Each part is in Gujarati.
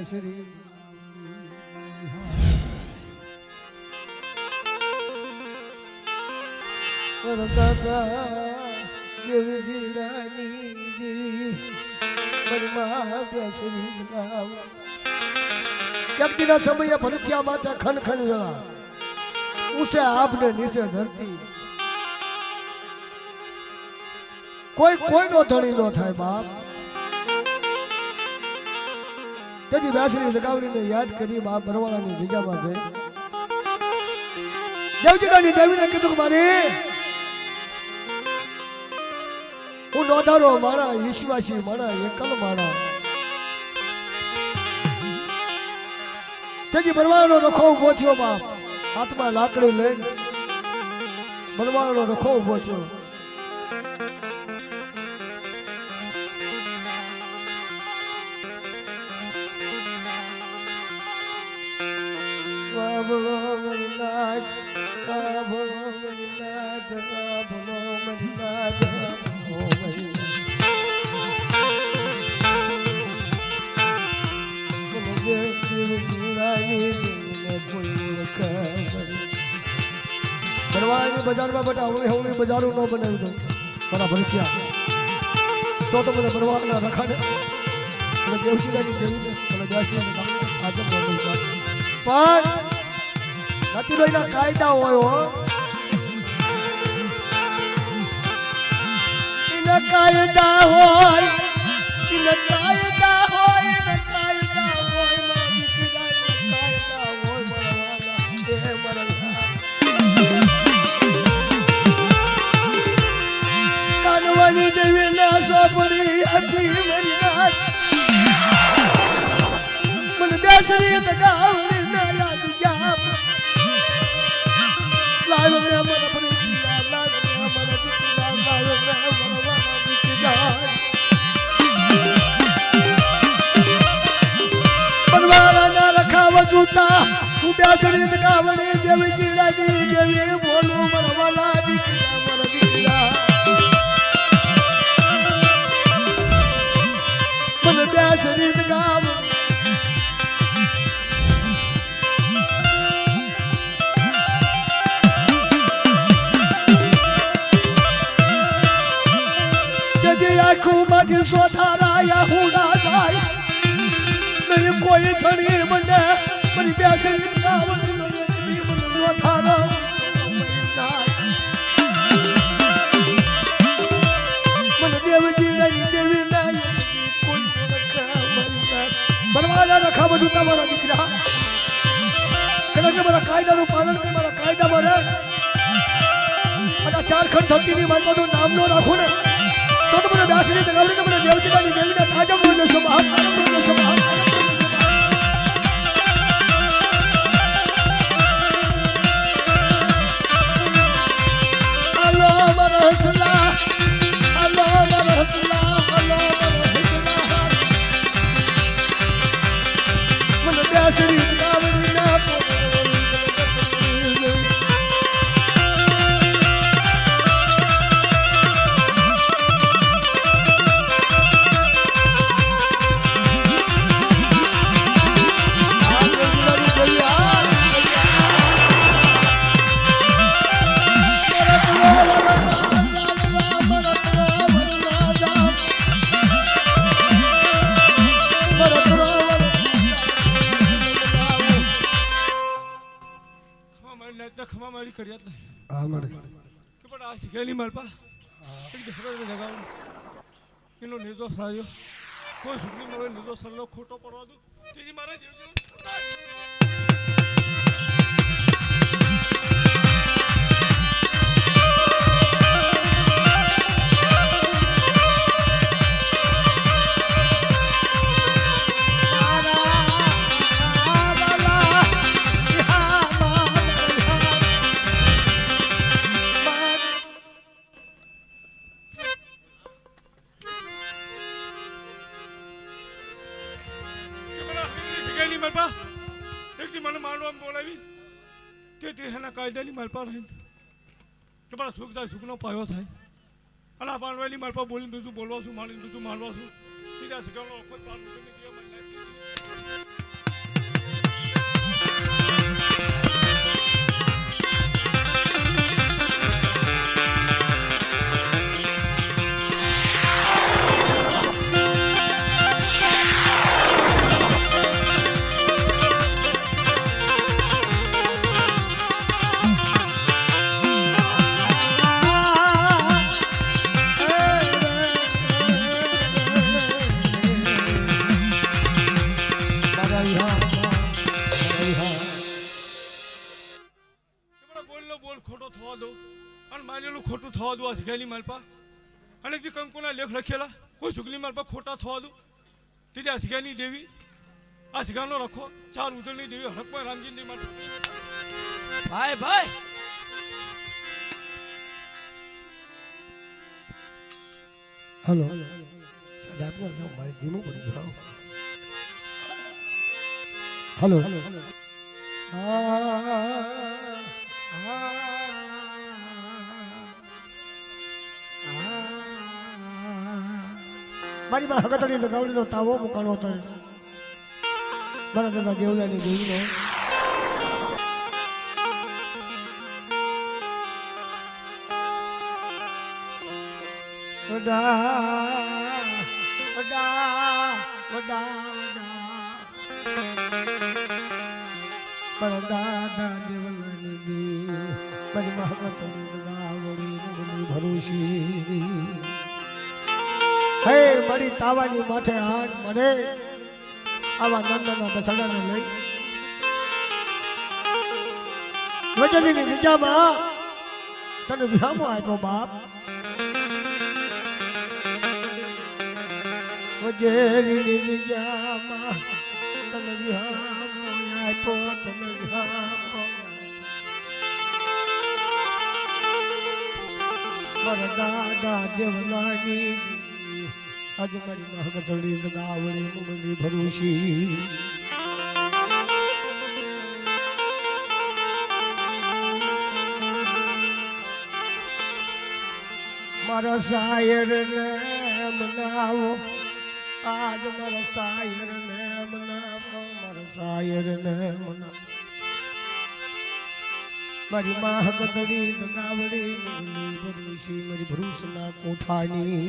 મારી માં બેસરી ઓર કાકા દેવી જીરાની દેવી મારી માં બેસરી ગાવ વ્યક્તિના સમયે ભરતિયા માતા ખન ખન વેળા ઊંચે આપને નીચે ધરતી કોઈ કોઈનો ધણી નો થાય બાપ. તેથી બેસરી જગાવડીને યાદ કરી મા ભરવાડાની જગ્યામાં જઈ. દેવજીની દેવીને કીધું મારી, હું નોધારો માણા વિશ્વાસી માણા, એકલ માણા. તેથી બરવાડનો રખો ઊભો થયો બાપ હાથમાં લાકડી લઈને બરવાડનો રખો ઊભો થયો. ભરવાડની બજારમાં, બટા હવળી હવળી બજારો ન બનાવ્યું હતું મારા ભરખ્યા તો તો બધા ભરવાડના રખાડે. અને દેવજીરાની દેવીને મને દેવજીરાની ગામને આગળ મોકલી દો. પણ નતીભાઈના કાયદા હોય હો. કાયદા હોય મને બેસરી તકાવડી ના યાદ જાપ લાયો રે મને પરિચિયા લાયો રે મને દીકરા લાયો રે બેસરી તકાવડી દેવી જીલાની દેવી બોલું. આંખોમાંથી સોધારાયા હુડા જાય નહીં કોઈ ધણી મને મારી બેસરી મને નથી મને નહીં કોઈ બનવાના રખા બધું તમારા દીકરા. કદાચ મારા કાયદાનું પાલન કરી, મારા કાયદામાં મળે અને ચારખંડ ધરતીની મારી બધું નામ નો રાખું ને. તો તો મારી ખમા મારી કર્યા જ નહીં કે પણ આ શીખેલી માલપા. દશરથ જગાવું. એનો નિર્દોષ સાર્યો કોઈ સુખની મળે નિર્દોષ ખોટો પડવા દઉં તેથી મારે જીવ કાયદાની માલપા રહીને તમારા સુખ થાય, સુખનો પાયો થાય. અને આ પાનવાલી માલપા બોલીને બીજું બોલવા છું મારીને બીજું મારવા છું. સીધા શીખવાનો વખત પાન ખોટું થવા દો આ જગ્યાની માલપા અને જે કંકુના લેખ લખેલા કોઈ જુગલી માલપા ખોટા થવા દો. તેથી આ જગ્યાની દેવી આ રખો ચાર ઉદળની દેવી હડકમાં રામજીની માતા ભાઈ ભાઈ! હલો. ધીમું પડી ગયું. હલો. મારી પાસે હગતડી લગાવડીનો તાવો મુકાણો હતો મારા દાદા દેવલાની વડા મારા દાદા હે મારી તાવાની માથે હાથ મળે. આવા નંદના બસડાને લઈ. વજનની વિજામાં તને વિહામો આપ્યો બાપ. વજેરીની વિજામાં તને વિહામો આપ્યો, તને વિહામો મારા દાદા દેવલાની આજે મારી મહગતળી લગાવડી મુગલી ભરૂશી. મારા સાયર ને મનાવો આજ મારા સાયર ને મનાવો મારા સાયર ને મનાવો મારી માં હકતડી લગાવડી મુગલી ભરૂશી, મારી ભરૂસના કોઠાની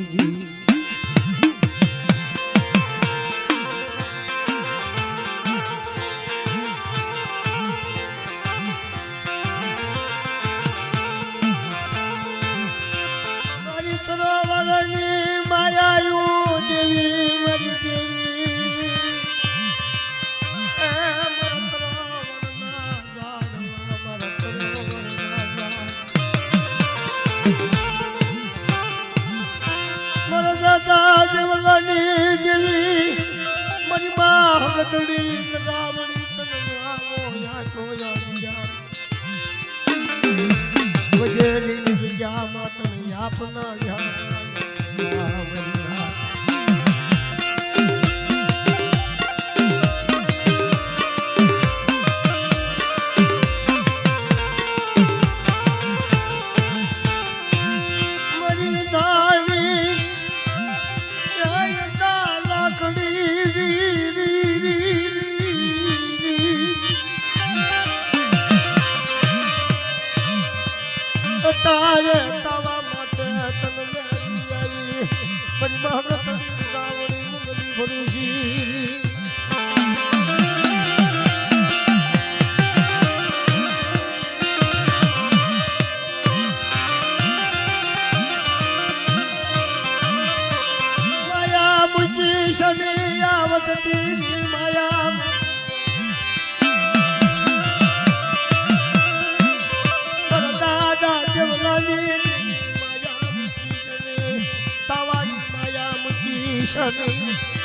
i don't Shani.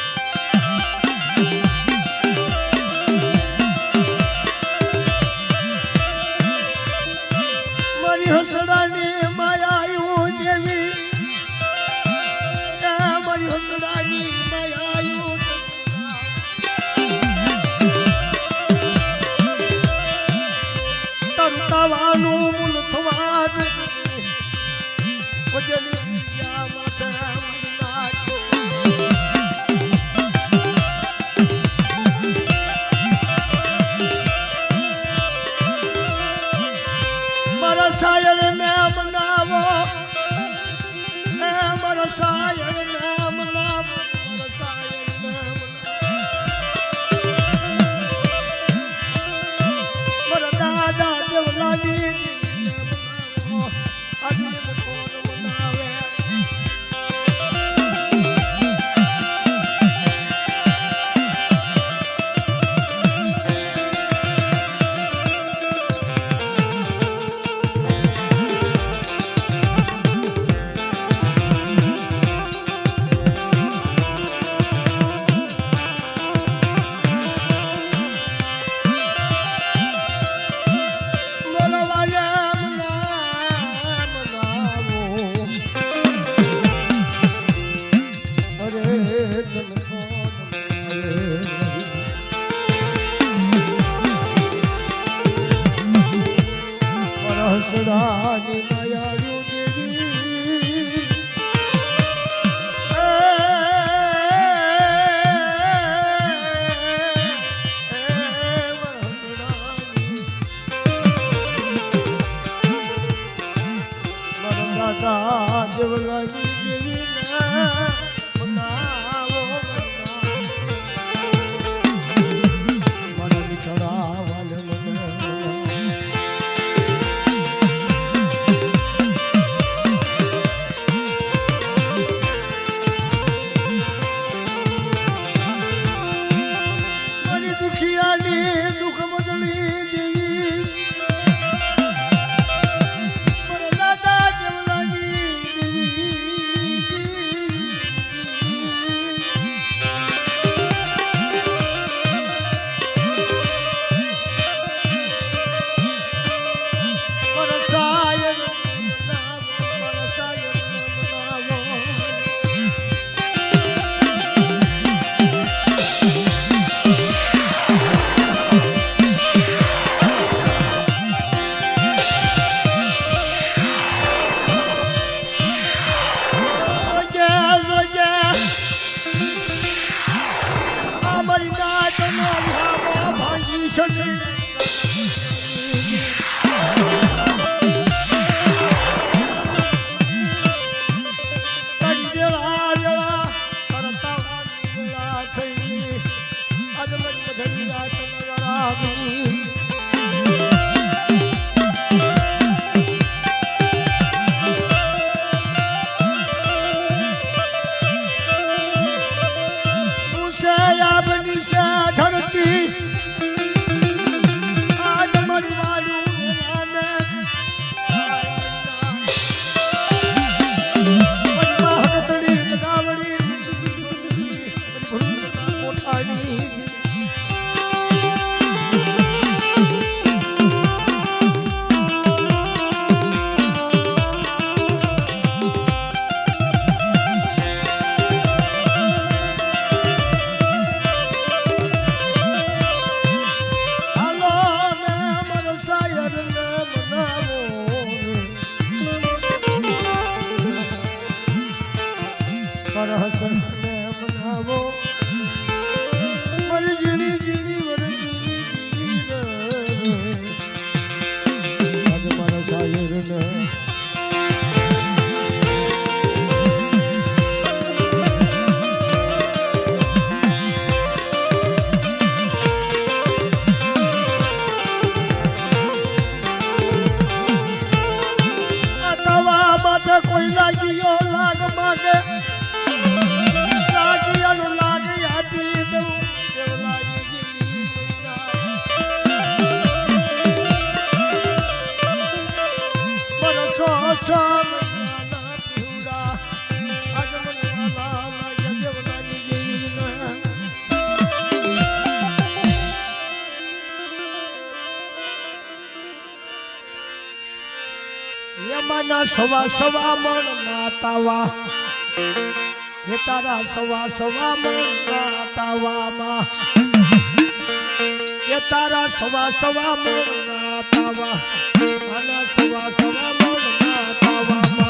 સવા સવા મણ ના તાવા હે તારા સવા સવા મણ ના તાવામાં એ તારા સવા સવા મણ ના તાવા અને સવા સવા મણ ના તાવામાં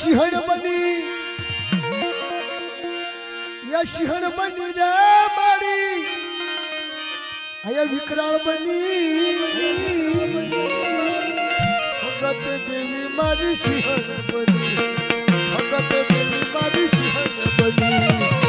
शिहर बनी। या शिहर बनी रे मारी आया विकराल बनी। भगत देवी मारी शिहर बनी। भगत देवी मारी शिहर बनी।